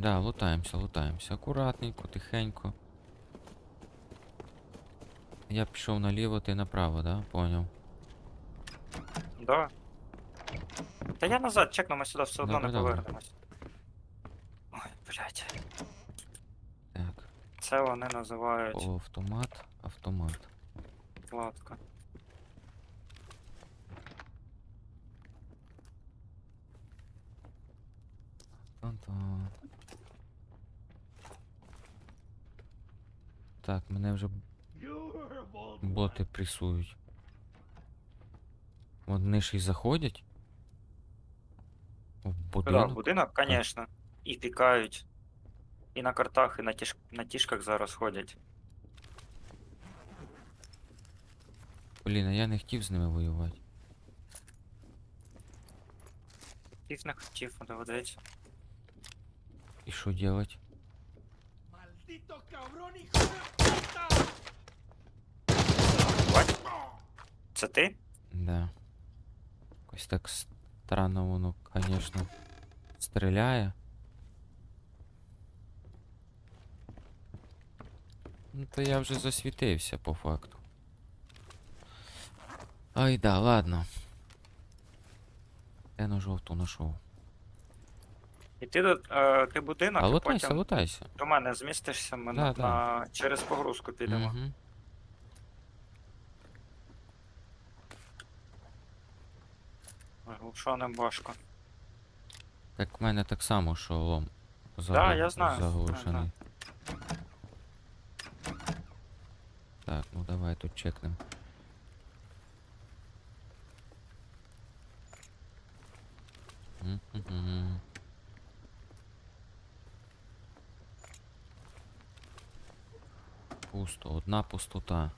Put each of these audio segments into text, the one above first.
Да, лутаємося, лутаємося. Акуратненько, тихенько. Я пішов наліво, ти направо, да? Поняв. Да. Та я назад чекну, ми сюди все одно Добре, не добре. повернемось. Ой, блядь. Так. Це вони називають О, автомат, автомат. кладка. Так, мене вже боти пресують. Вони ж і заходять. В Да, в будинок. будинок, звісно. І пікають. І на картах, і на, тіж... на тішках зараз ходять. Блін, а я не хотів з ними воювати. Тіф не хотів, доведеться. І що делать? ¡Maldito cabrón, hijo de puta! Бать? Це ти? Да. Якось так странно воно, конечно, стріляє. Ну, то я вже засвітився по факту. Ай да, ладно. Я на жовту нашов. І ти, до- е, ти будинок, А і лутайся, потім лутайся. до мене змістишся, ми Да, на, да. на... через погрузку підемо. Угу. Ой, Глушоним важко. Так в мене так само шолом. Да, я знаю, Заглушений. Так, ну давай тут чекнем. Мгм. Пусто, одна пустота.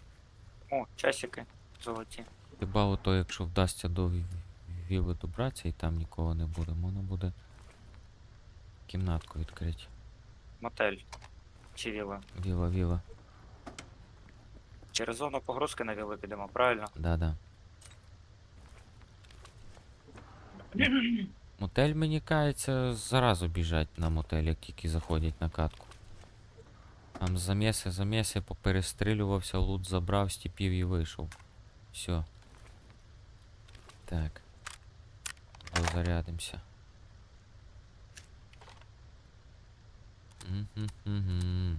О, часики золоті. Хіба ото, якщо вдасться до ві- віли добратися і там нікого не буде, можна буде кімнатку відкрити. Мотель. Чи віла. Віла, віла. Через зону погрузки на вілу підемо, правильно? Да-да. Мотель, мені кається, заразу біжать на мотель, як тільки заходять на катку. Там заміси, заміси, поперестрілювався, лут забрав, стіпів і вийшов. Все. Так. Дозарядимося. Мгм-мгм.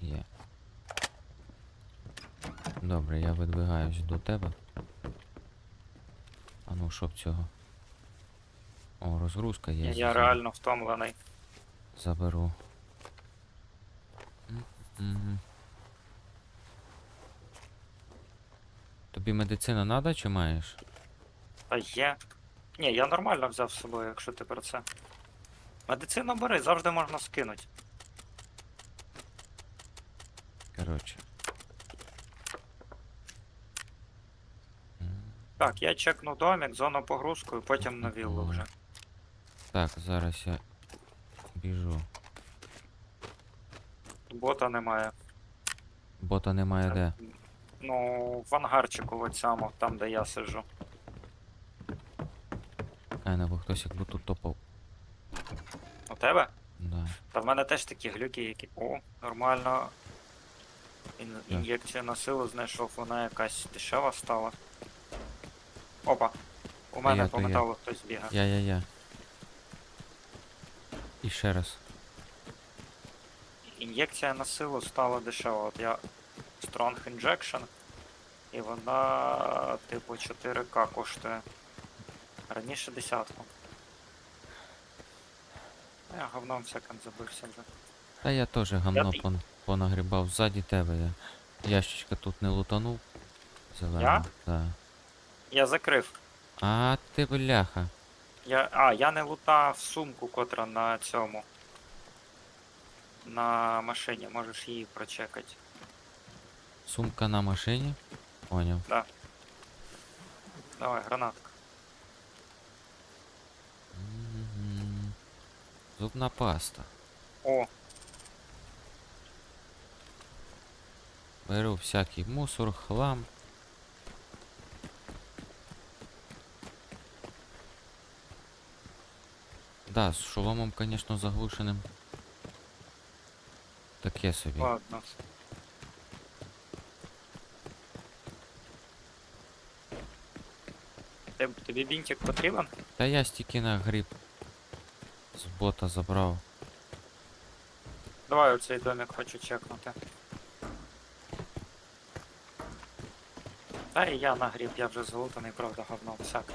Є. Добре, я видвигаюсь до тебе. А ну, що б цього? О, розгрузка є. Я, реально втомлений. Заберу. Мгм. Тобі медицина надо чи маєш? Та є. Ні, я нормально взяв з собою, якщо ти про це. Медицину бери, завжди можна скинути. Коротше. Так, я чекну домик, зону погрузку і потім на віллу вже. Так, зараз я біжу. Бота немає. Бота немає де. Ну, в ангарчику от само, там де я сиджу. Кайна, бо хтось якби тут топав. У тебе? Да. Та в мене теж такі глюки, які. О, нормально. Ін... Ін'єкцію на силу знайшов, вона якась дешева стала. Опа. У мене я, по то я. металу хтось бігає. Я-я-я. І ще раз. Ін'єкція на силу стала дешева. От я Strong Injection. І вона, типу, 4К коштує. Раніше десятку. Я говном всяким забився вже. Та я теж гамно пон, понагрібав ззаді тебе. Я. Ящичка тут не лутанув. Зелено. Я? Да. Я закрив. А ти бляха. Я, а, я не лутав сумку, котра на цьому. На машині, можеш її прочекати. Сумка на машині. Поняв. Давай, гранатка. Мгм. Зубна паста. О, Беру всякий мусор, хлам. Да, з шоломом, звісно, заглушеним. Таке собі. Ладно. Теб- Тобі бінтик потрібен? Та я стільки на гриб з бота забрав. Давай оцей домик хочу чекнути. Та і я на гріб, я вже злутаний, правда, говно всяке.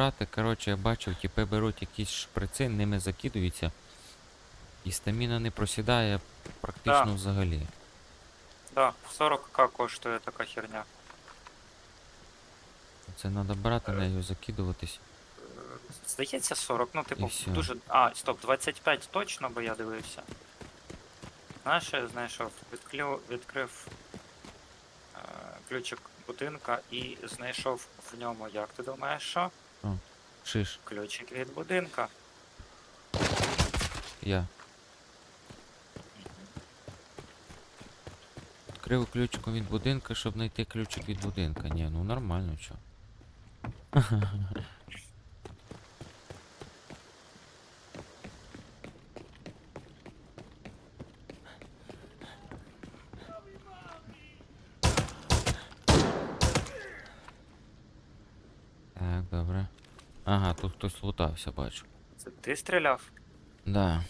Брати, коротше, я бачив, тіпи беруть якісь шприци, ними закидуються. І стаміна не просідає практично Да. взагалі. Да, 40к коштує така херня. Це треба брати нею, закидуватись. Е, Здається 40, ну типу, всё. дуже. А, стоп, 25 точно, бо я дивився. Знаєш, що я знайшов? Відклю... Відкрив е, ключик будинка і знайшов в ньому, як ти думаєш, що? Шиш, Ключик від будинка. я. Відкрив ключиком від будинка, щоб знайти ключик від будинка. Ні, ну нормально, чо. Так, добре. Тут бачу. Це ти стріляв? Да.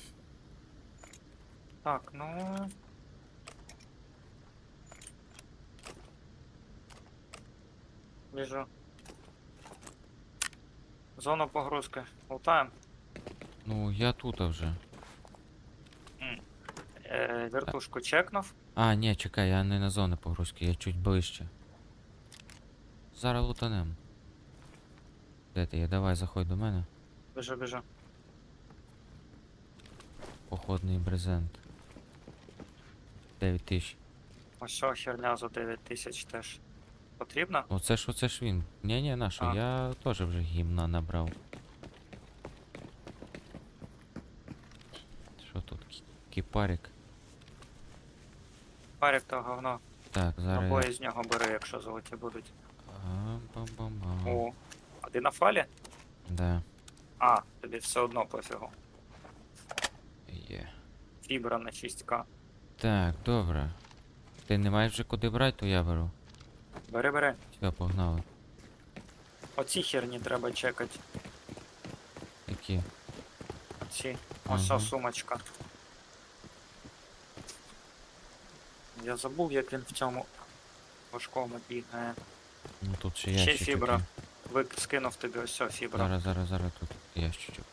Так, ну. Біжу. Зону погрузки. Лутаємо. Ну, я тут вже. Е, вертушку чекнув. А, ні, чекай, я не на зону погрузки, я чуть ближче. Зараз лутанем. Де ти є? Давай, заходь до мене. Біжу, біжу. Походний брезент. 9 тисяч. Ось що херня за 9 тисяч теж. Потрібно? Оце ж оце ж він. Ні, ні, на що, А. я теж вже гімна набрав. Що тут? кі- Кіпарик. То говно. Так, зараз. Набої з нього бери, якщо золоті будуть. А, бам-бам-бам. О. А ти на фалі? Да, А, тобі все одно пофігу. є. Фібра на 6к. Так, добре. Ти не маєш вже куди брати, то я беру. Бери, бери. Все, погнали. Оці херні треба чекати. Які? Ці. Ось Ага. сумочка. Я забув, як він в цьому важкому бігає. Ну тут ще Ще ящичок фібра. є. Ви скинув тобі ось фібра. Зараз, зараз, зараз тут ящичок.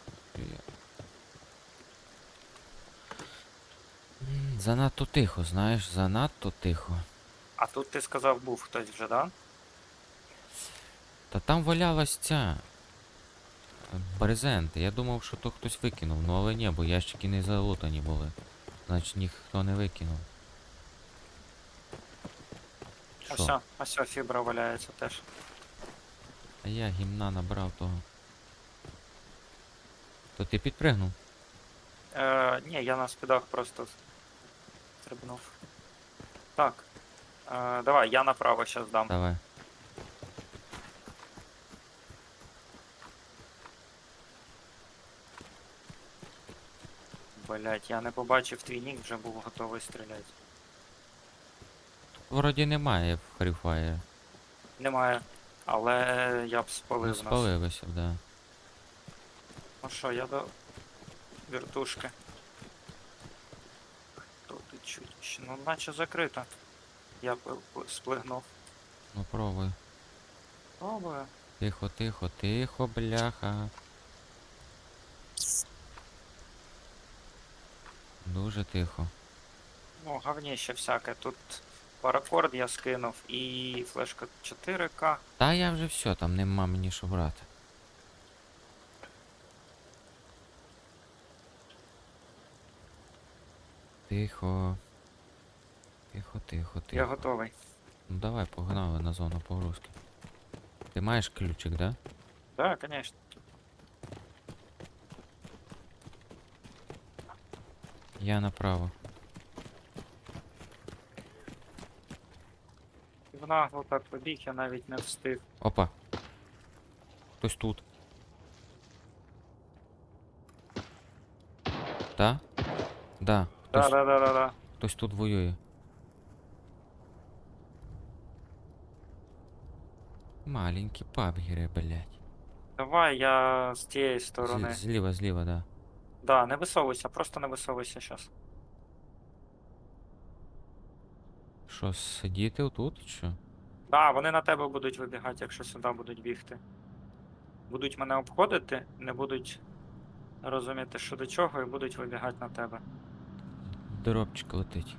Занадто тихо, знаєш, занадто тихо. А тут ти сказав, був хтось вже, да? Та там валялась ця. е, Брезент. Я думав, що то хтось викинув, ну але ні, бо ящики не залутані були. Значить ніхто не викинув. Ось, Що? ось фібра валяється теж. А я гімна набрав того. То ти підпригнув? Е, ні, я на спідах просто стрибнув. Так. Е, давай, я направо зараз дам. Давай. Блять, я не побачив твій нік, вже був готовий стріляти. Вроді немає в Free Fire. Немає. Але я б спалив нас. спалилося, б, да. Ну що, я до вертушки. І чуть ще. Ну, наче закрито. Я п- сплигнув. Ну пробуй. Пробую. Тихо, тихо, тихо, бляха. Дуже тихо. Ну, говніще всяке. Тут паракорд я скинув і флешка 4К. Та я вже все, там нема мені що брати. Тихо. Тихо, тихо, тихо. Я готовий. Ну давай, погнали на зону погрузки. Ти маєш ключик, да? Так, да, звісно. Я направо. В нагло так побіг, я навіть не встиг. Опа. Хтось тут. Да? Да. Хтось, Да-да-да-да-да. хтось тут воює. Маленькі пабгіри, блядь. Давай я з тієї сторони. З- Зліва, зліва, да. Да, не висовуйся, просто не висовуйся щас. Що, сидіти отут, чи що? Да, вони на тебе будуть вибігати, якщо сюди будуть бігти. Будуть мене обходити, не будуть розуміти, що до чого, і будуть вибігати на тебе. Дробчик летить.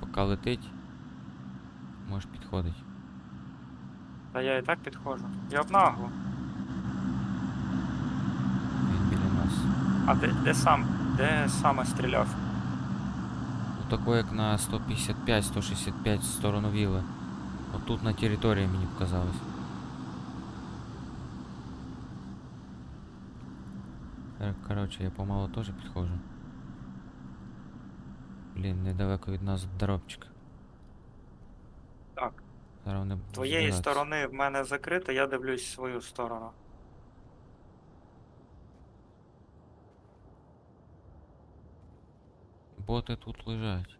Поки летить, можеш підходить. Та я і так підходжу. Я обнагло. Він біля нас. А де, де сам? Де саме стріляв? Ну тако як на 155-165 в сторону віли. Отут на території мені показалось. Кор- Коротше, я помало теж підходжу. Блін, недалеко від нас дробчик. Так. Зараз З твоєї збиратися. сторони в мене закрито, я дивлюсь в свою сторону. Боти тут лежать.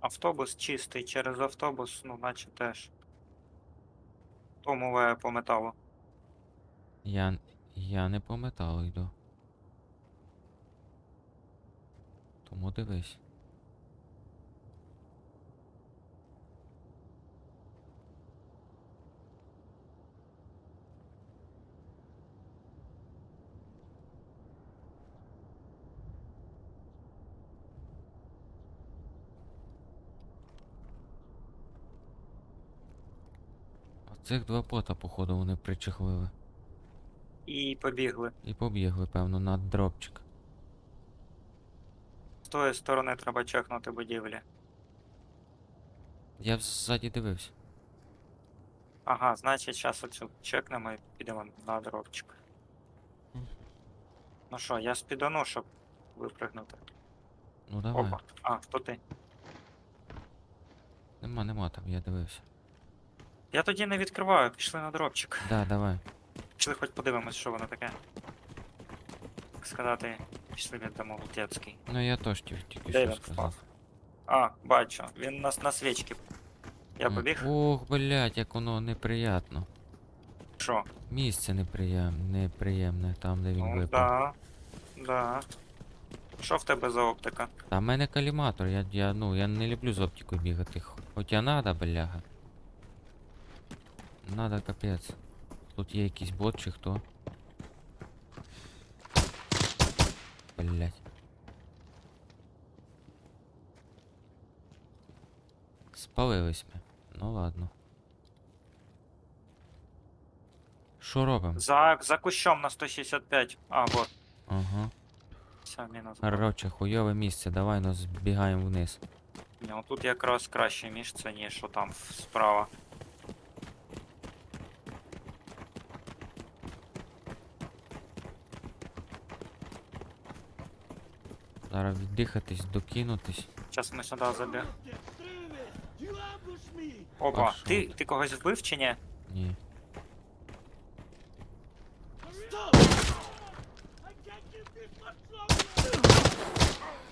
Автобус чистий, через автобус, ну, наче теж. Тому по металу. Я, я не по металу йду. Тому дивись. Оцих два бота, походу, вони причехлили. І побігли. І побігли, певно, на дропчик. З тої сторони треба чекнути будівлі. Я ззаді дивився. Ага, значить, зараз оцю чекнемо і підемо на дробчик. Мгм. Ну що, я спідану, щоб випригнути. Ну давай. Опа. А, хто ти? Нема, нема там, я дивився. Я тоді не відкриваю, пішли на дробчик. Да, давай. Пішли хоч подивимось, що воно таке. Так сказати, пішли віддамо Лутецький. Ну я теж ті- тільки Де що він сказав. впав? А, бачу, він нас на свічки. Я М, побіг? Ох, блядь, як воно неприятно. Що? Місце неприєм... неприємне, там, де він Ну, випав. да. Да. Що в тебе за оптика? Та в мене каліматор, я, я, ну, я не люблю з оптикою бігати. Хоча надо, бляга. Надо капець. Тут є якийсь бот чи хто. Блять. Спалились ми. Ну ладно. Що робимо? За, за кущом на 165. А, вот. Ага. Все, мінус. Короче, хуйове місце, давай ну збігаємо вниз. Ні, ну тут якраз краще місце, ніж що там справа. Зараз віддихатись, докинутись. Зараз ми сюди me! Опа, А ти, ти? ти когось вбив чи ні? Ні.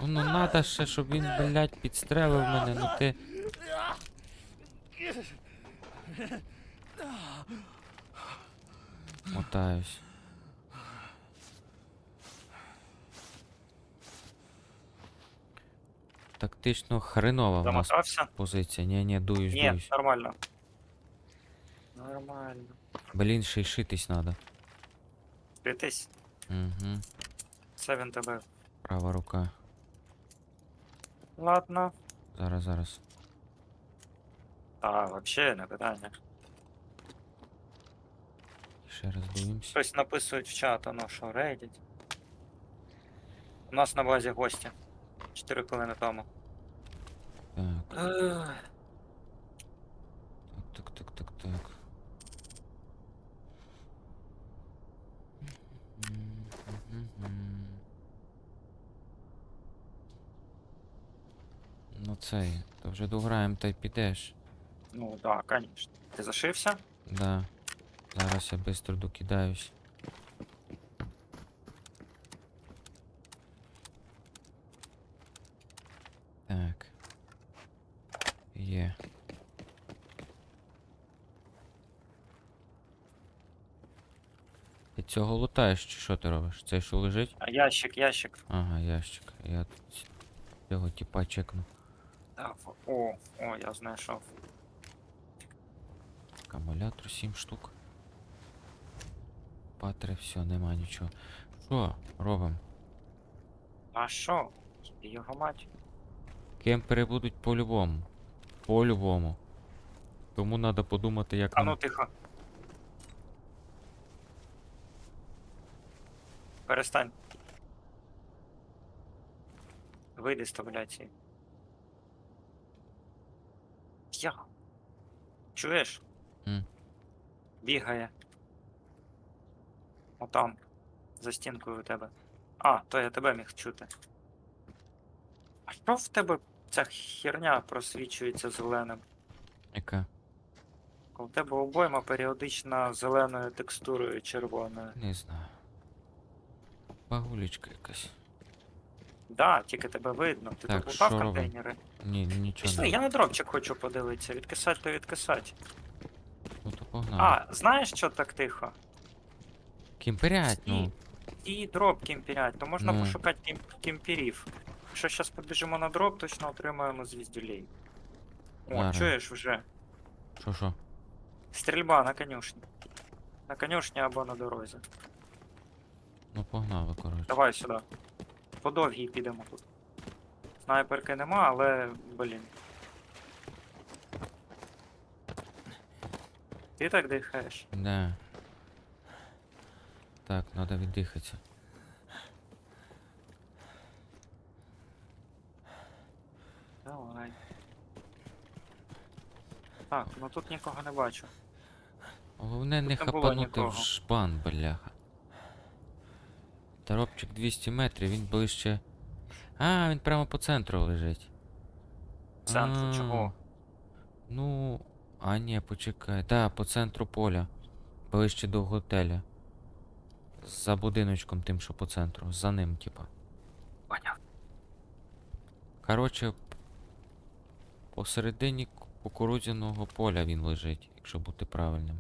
Ну, ну надо ще, щоб він, блядь, підстрелив мене, ну ти. Мотаюсь. Тактично хренова в нас Замотався? позиція. Ні, ні, дуюсь, Ні, дуюсь. нормально. Нормально. Блін, ще й шитись надо. Спитись. Угу. Це він тебе. Права рука. Ладно. Зараз, зараз. Та, вообще не питання. Ще раз дуємось. Щось написують в чат, ну що, Reddit. У нас на базі гості. 4 хвилини тому. Так. Так, так, так, так. Ну цей, то вже дограємо та й підеш. Ну так, да, звісно. Ти зашився? Да. Зараз я быстро докидаюсь. Так. Є. Ти цього лутаєш, чи що ти робиш? Це що лежить? А ящик, ящик. Ага, ящик. Я цього типа чекну. Так, о, о, я знайшов. Акумулятор 7 штук. Патри, все, нема нічого. Що робимо? А що? Його мать. Кемпери будуть по-любому. По-любому. Тому треба подумати, як А ну нам. тихо. Перестань. Вийди з табуляції. Я. Чуєш? М. Бігає. Отам. За стінкою у тебе. А, то я тебе міг чути. А що в тебе ця херня просвічується зеленим? Яка? У тебе обойма періодично зеленою текстурою червоною. Не знаю. Багулечка якась. Да, тільки тебе видно. Ти Так, тут що робимо? контейнери. Ні, нічого Пішли, я на дропчик хочу подивитися. Відкисать то відкисать. Ну то погнали. А, знаєш, що так тихо? Кімперять, ну. І дроп кімпірять, то можна Ну. пошукати кім... кімпірів. Якщо зараз побіжимо на дроп, точно отримаємо звіздюлей. О, Зараз. чуєш вже? Що що? Стрільба на конюшні. На конюшні або на дорозі. Ну погнали, коротше. Давай сюди. По довгій підемо тут. Снайперки нема, але, блін. Ти так дихаєш? Да. Так, треба віддихатися. Давай. Так, ну тут нікого не бачу. Головне не Тут не було хапанути в нікого. жбан, бляха. Торопчик 200 метрів, він ближче. А, він прямо по центру лежить. Центру А, чого? Ну. А ні, почекай. Да, по центру поля. Ближче до готеля. За будиночком тим, що по центру. За ним, типа. Поняв. Коротше, посередині кукурудзяного поля він лежить, якщо бути правильним.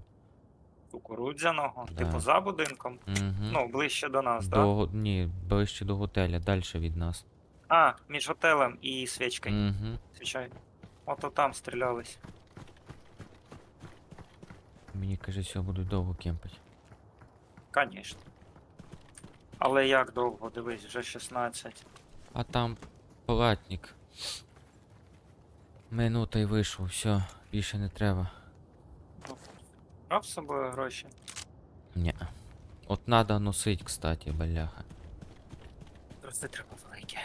Кукурудзяного? Да. Типу за будинком? Угу. Ну, ближче до нас, так? до... Ні, ближче до готеля, далі від нас. А, між готелем і свічкою. Угу. Свічай. Ото там стрілялись. Мені кажеться, будуть довго кемпити. Конечно. Але як довго, дивись, вже 16. А там палатник. Минута й вийшов, все, більше не треба. Брав з собою гроші. Ні. От надо носить, кстати, бляха. Просто треба велике.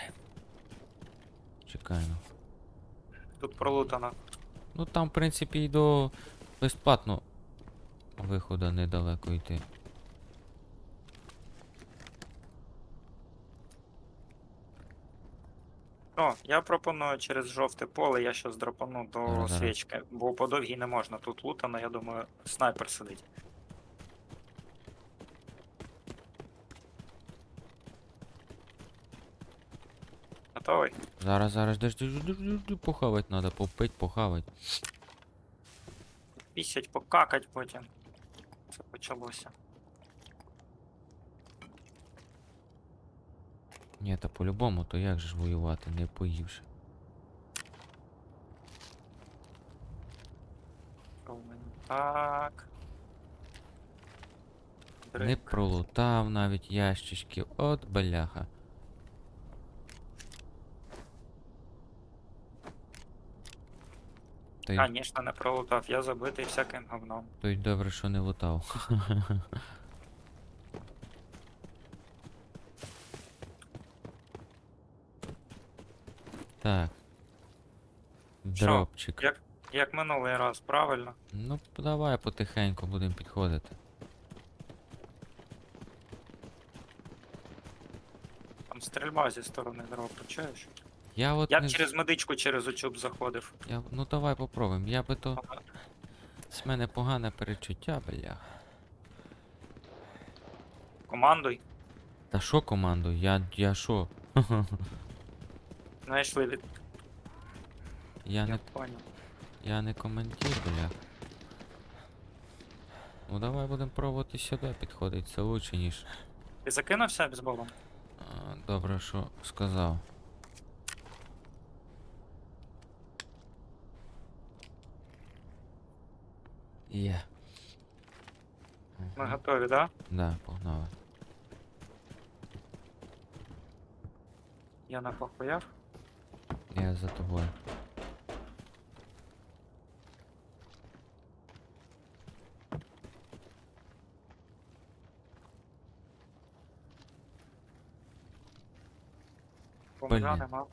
Чекаємо. Тут пролутано. Ну там, в принципі, і до безплатно виходу недалеко йти. О, я пропоную через жовте поле, я щас драпану до зараз. свічки, бо по довгій не можна. Тут лутано, я думаю, снайпер сидить. Готовий? Зараз, зараз, дожди, дожди, дожди, похавать надо, попить, похавать. Пісять, покакать потім. Це почалося. Ні, та по-любому, то як же ж воювати, не поївши. Так. Не Дрик. пролутав навіть ящички, от бляха. Та й, Конечно, не пролутав, я забитий всяким говном. то й добре, що не лутав. так. Що? Дропчик. Як, Як минулий раз, правильно? Ну, давай потихеньку будемо підходити. Там стрільба зі сторони дропу, чуєш? Я от Я б не... через медичку через учуб заходив. Я... Ну давай попробуємо. Я би то. З мене погане перечуття, бля. Командуй. Та що команду? Я. я що? Знайшли від. Я не. понял. Я не командир, бля. Ну давай будемо пробувати сюди підходити. Це лучше, ніж. Ти закинувся бейсболом? А, Добре, що сказав. Є. Ми Мгм. готові, да? Да, погнали. Я на похуях. Я за тобою. Бомжа Блін. нема.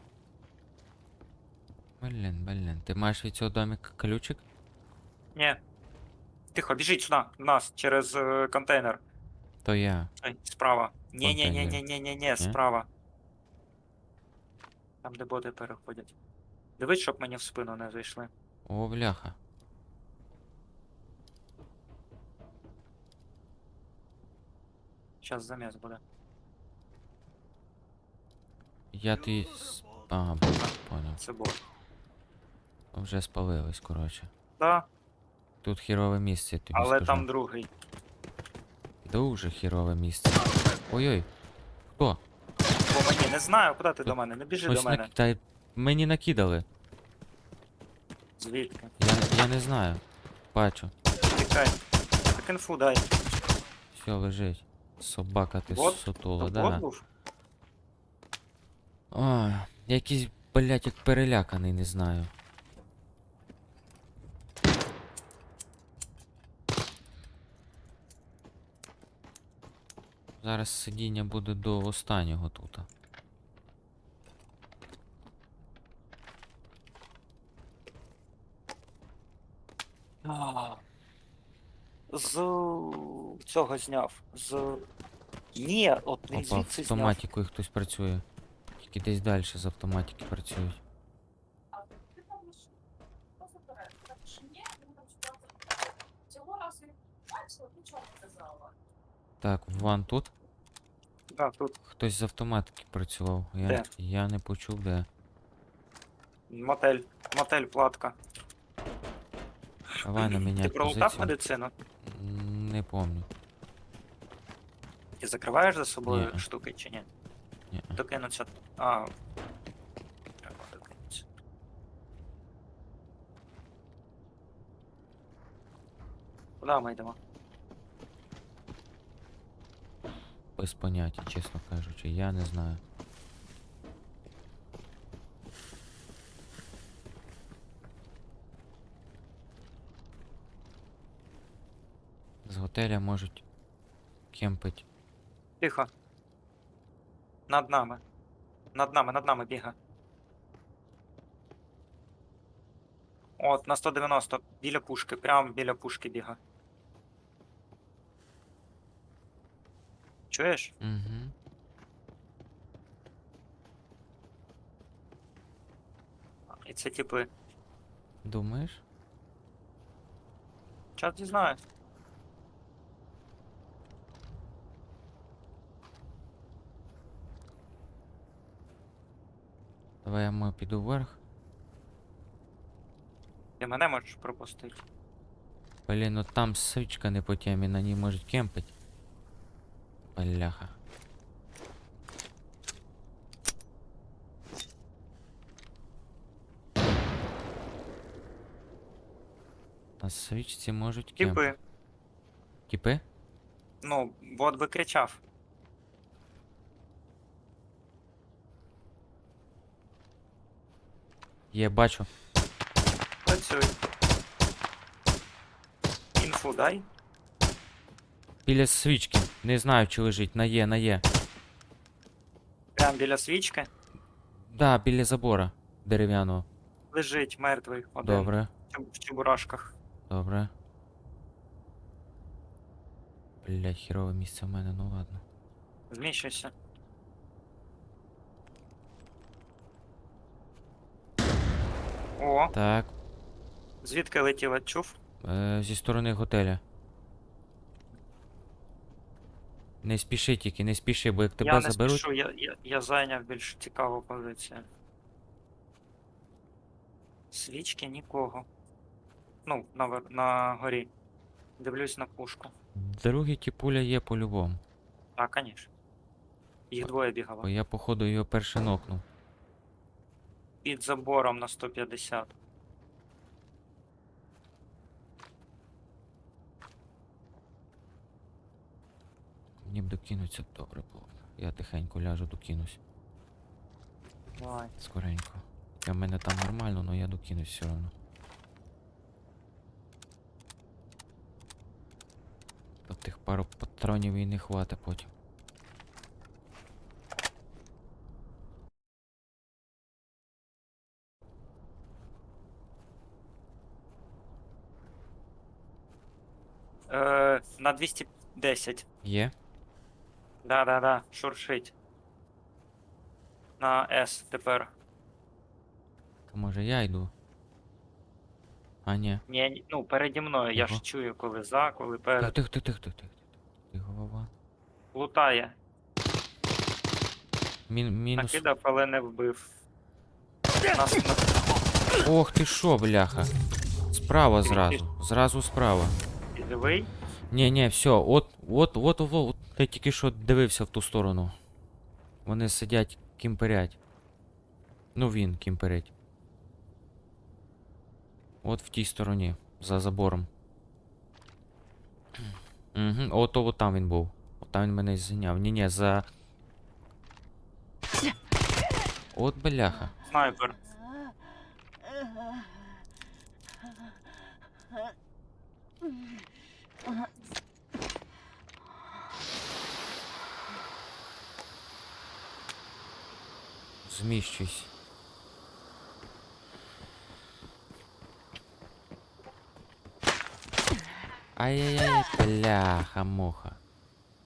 Блін, блін. Ти маєш від цього домика ключик? Ні. Тихо, біжіть сюди, в нас, через е, контейнер. То я. Ай, справа. Ні, ні, ні, Контейнер. ні, ні, ні, ні, справа. Там, де боти переходять. Дивись, щоб мені в спину не зайшли. О, бляха. Зараз заміс буде. Я ти. с- Ага, поняв. Це бот. Вже спалились, коротше. Да, Тут хірове місце, я тобі але скажу. там другий. Дуже хірове місце. Ой-ой. Хто? Мені не знаю, куди ти до мене, не біжи Ось до мене. Та й мені накидали. Звідки? Я, я не знаю. Бачу. Тікай. Так інфу дай. Все лежить. Собака ти Бот? сутула, То да. бот був? Ой, якийсь, блядь, як переляканий, не знаю. Зараз сидіння буде до останнього тут. А, З цього зняв. З. Ні, от не Опа, звідси зняв. автоматикою хтось працює. Тільки десь далі з автоматики працюють. Так, ван тут. Да, тут Хтось з автоматики працював. Я, Де? я не почув, де. мотель. Мотель, платка. Давай на Ти міняй пролутав медицину? Не помню. Ти закриваєш за собою Ні. штуки чи ні? Ні. Докинуться. А. Треба докинуться. Куди ми йдемо? Без поняття, чесно кажучи, я не знаю. З готеля можуть кемпить. Тихо. Над нами. Над нами, над нами біга. От, на 190, біля пушки, прямо біля пушки біга. Чуєш? Угу. І це типи. Думаєш? Час дізнаюсь. Давай я мо піду вверх. Ти мене можеш пропустити. Блін, ну там свічка не по темі, на ній можуть кемпить. Бляха. На свічці можуть кемпити. Типи. Тіпи? Ну, бот би кричав. Є, бачу. Працюй. Інфу дай. Біля свічки. Не знаю, чи лежить. На є, на є. Прям біля свічки. Да, біля забора дерев'яного. Лежить мертвий один. Добре. в чебурашках. Добре. Блять, хірове місце в мене, ну ладно. Зміщуйся. О, Так, звідки летіла? Чув? е, зі сторони готеля. Не спіши тільки, не спіши, бо як тебе я не заберуть. спішу, я, я, я зайняв більш цікаву позицію. Свічки нікого. Ну, на, вер- на горі. Дивлюсь на пушку. Другий тіпуля є по-любому. А, конечно. Їх двоє бігало. Бо я, походу, його перше нокнув. Під забором на 150. Мені б докинуться добре було. Я тихенько ляжу, докинусь. Давай. Скоренько. Я в мене там нормально, але я докинусь все одно. До тих пару патронів і не хватить потім. Е, на 210. Є? Да-да-да, шуршить. На С тепер. То може я йду? А, ні. Ні, ні, ну переді мною, я ж чую, коли за, коли Тихо, перед. тихо, тихо, тихо, тихо. Ти голова. Лутає. Мін, мінус. Накидав, але не вбив. Нас на... Ох ти шо, бляха. Справа зразу. Зразу справа. живий. Ні, ні, все, от, от, от, от, от, я тільки що дивився в ту сторону. Вони сидять, кімперять. Ну він кімперить. От в тій стороні, за забором. Угу, от, от там він був. От там він мене і зайняв. Ні, ні, за. От бляха. Снайпер. Зміщуйся. Ай-яй-яй, бляха, муха.